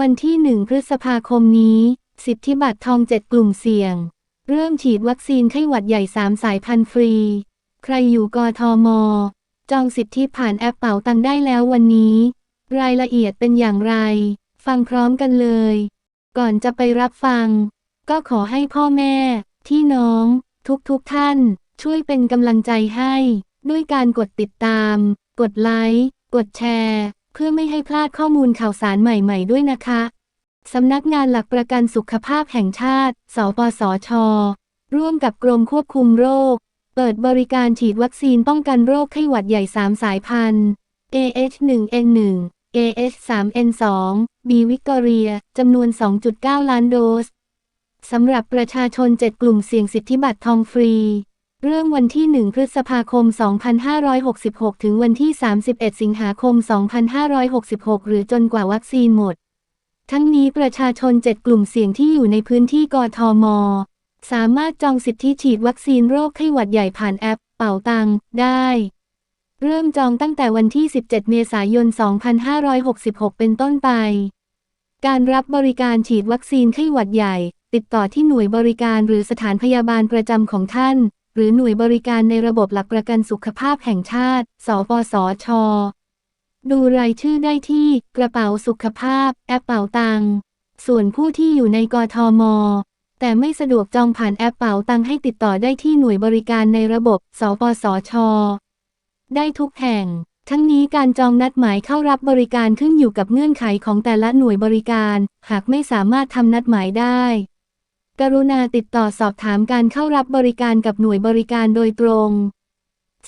วันที่ 1 พฤษภาคมนี้ สิทธิบัตรทอง 7 กลุ่มเสี่ยง เริ่มฉีดวัคซีนไข้หวัดใหญ่ 3 สายพันธุ์ฟรี ใครอยู่กทม จองสิทธิผ่านแอปเป๋าตังได้แล้ววันนี้ รายละเอียดเป็นอย่างไร ฟังพร้อมกันเลย ก่อนจะไปรับฟัง ก็ขอให้พ่อแม่ ที่น้อง ทุกๆทท่าน ช่วยเป็นกำลังใจให้ ด้วยการกดติดตาม กดไลค์ กดแชร์ เพื่อไม่ให้พลาดข้อมูลข่าวสารใหม่ๆด้วยนะคะ สำนักงานหลักประกันสุขภาพแห่งชาติ สปสช ร่วมกับกรมควบคุมโรค เปิดบริการฉีดวัคซีนป้องกันโรคไข้หวัดใหญ่ 3 สายพันธุ์ AH1N1 AH3N2 B วิกตอเรีย จำนวน 2.9 ล้านโดส สำหรับประชาชน 7 กลุ่มเสี่ยงสิทธิบัตรทองฟรี เริ่มวันที่ 1 พฤษภาคม 2566 ถึงวันที่ 31 สิงหาคม 2566 หรือจนกว่าวัคซีนหมด ทั้งนี้ประชาชน 7 กลุ่มเสี่ยงที่อยู่ในพื้นที่กทม สามารถจองสิทธิฉีดวัคซีนโรคไข้หวัดใหญ่ผ่านแอป เป่าตังได้ เริ่มจองตั้งแต่วันที่ 17 เมษายน 2566 เป็นต้นไป การรับบริการฉีดวัคซีนไข้หวัดใหญ่ ติดต่อที่หน่วยบริการหรือสถานพยาบาลประจำของท่าน หรือหน่วยบริการในระบบหลักประกันสุขภาพแห่งชาติ สปสช ดูรายชื่อได้ที่กระเป๋าสุขภาพ แอปเป๋าตัง ส่วนผู้ที่อยู่ในกทม แต่ไม่สะดวกจองผ่านแอปเป๋าตังให้ติดต่อได้ที่หน่วยบริการในระบบ สปสช ได้ทุกแห่ง ทั้งนี้การจองนัดหมายเข้ารับบริการขึ้นอยู่กับเงื่อนไขของแต่ละหน่วยบริการ หากไม่สามารถทำนัดหมายได้ กรุณาติดต่อสอบถามการเข้ารับบริการกับหน่วยบริการโดยตรง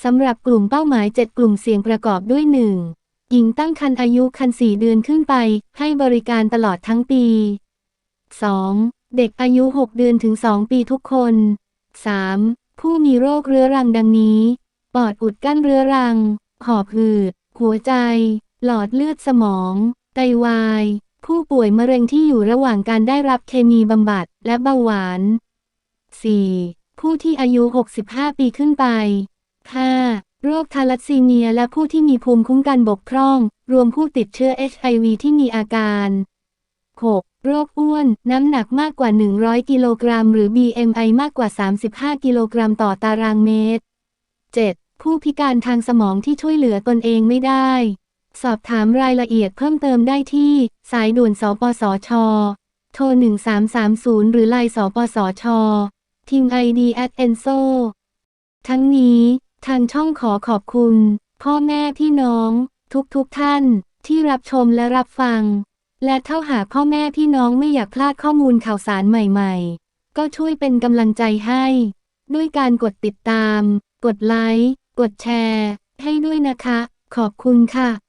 สำหรับกลุ่มเป้าหมาย 7 กลุ่มเสี่ยงประกอบด้วย 1. หญิงตั้งครรภ์อายุคัน4เดือนขึ้นไป ให้บริการตลอดทั้งปี 2. เด็กอายุ 6 เดือนถึง 2 ปีทุกคน 3. ผู้มีโรคเรื้อรังดังนี้ ปอดอุดกั้นเรื้อรัง หอบหืด หัวใจ หลอดเลือดสมอง ไตวาย ผู้ป่วยมะเร็งที่อยู่ระหว่างการได้รับเคมีบำบัดและเบาหวาน 4. ผู้ที่อายุ 65 ปีขึ้นไป 5. โรคทาลัสซีเมียและผู้ที่มีภูมิคุ้มกันบกพร่อง รวมผู้ติดเชื้อ HIV ที่มีอาการ 6. โรคอ้วน น้ำหนักมากกว่า 100 กิโลกรัม หรือ BMI มากกว่า 35 กิโลกรัมต่อตารางเมตร 7. ผู้พิการทางสมองที่ช่วยเหลือตนเองไม่ได้ สอบถามรายละเอียดเพิ่มเติมได้ที่ สายด่วน สปสช โทร 1330 หรือไลน์สปสช ทีม ID at enso ทั้งนี้ทางช่องขอขอบคุณ พ่อแม่พี่น้อง ทุกๆทท่านที่รับชมและรับฟัง และเท่าหากพ่อแม่พี่น้องไม่อยากพลาดข้อมูลข่าวสารใหม่ๆ ก็ช่วยเป็นกำลังใจให้ ด้วยการกดติดตาม กดไลค์ กดแชร์ ให้ด้วยนะคะ ขอบคุณค่ะ